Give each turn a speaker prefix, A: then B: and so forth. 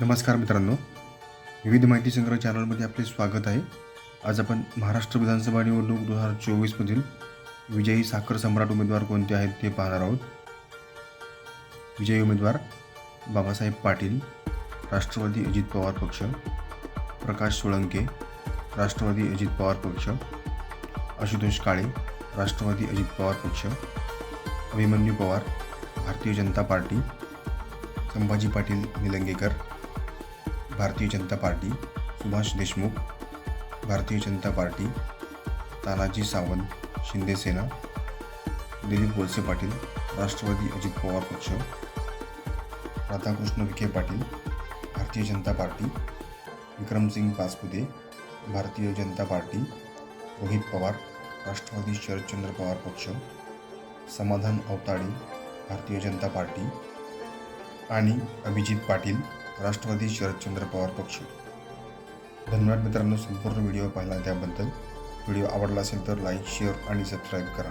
A: नमस्कार मित्रांनो. विविध माहिती संग्रह चॅनलमध्ये आपले स्वागत आहे. आज आपण महाराष्ट्र विधानसभा निवडणूक दोन हजार चोवीसमधील विजयी साखर सम्राट उमेदवार कोणते आहेत ते पाहणार आहोत. विजयी उमेदवार बाबासाहेब पाटील राष्ट्रवादी अजित पवार पक्ष प्रकाश सोळंके राष्ट्रवादी अजित पवार पक्ष आशुतोष काळे राष्ट्रवादी अजित पवार पक्ष Abhimanyu Pawar Bharatiya Janata Party Sambhaji Patil Nilangekar Bharatiya Janata Party Subhash Deshmukh Bharatiya Janata Party Tanaji Sawant Shindesena Dilip Walse Patil Rashtrawadi Ajit Pawar पक्ष राधाकृष्ण विखे पाटील भारतीय जनता पार्टी विक्रमसिंग पासपुते भारतीय जनता पार्टी रोहित पवार राष्ट्रवादी शरदचंद्र पवार पक्ष समाधान अवताडे भारतीय जनता पार्टी आणि अभिजित पाटील राष्ट्रवादी शरदचंद्र पवार पक्ष. धन्यवाद मित्रांनो संपूर्ण व्हिडिओ पाहिला त्याबद्दल. व्हिडिओ आवडला असेल तर लाईक शेअर आणि सबस्क्राईब करा.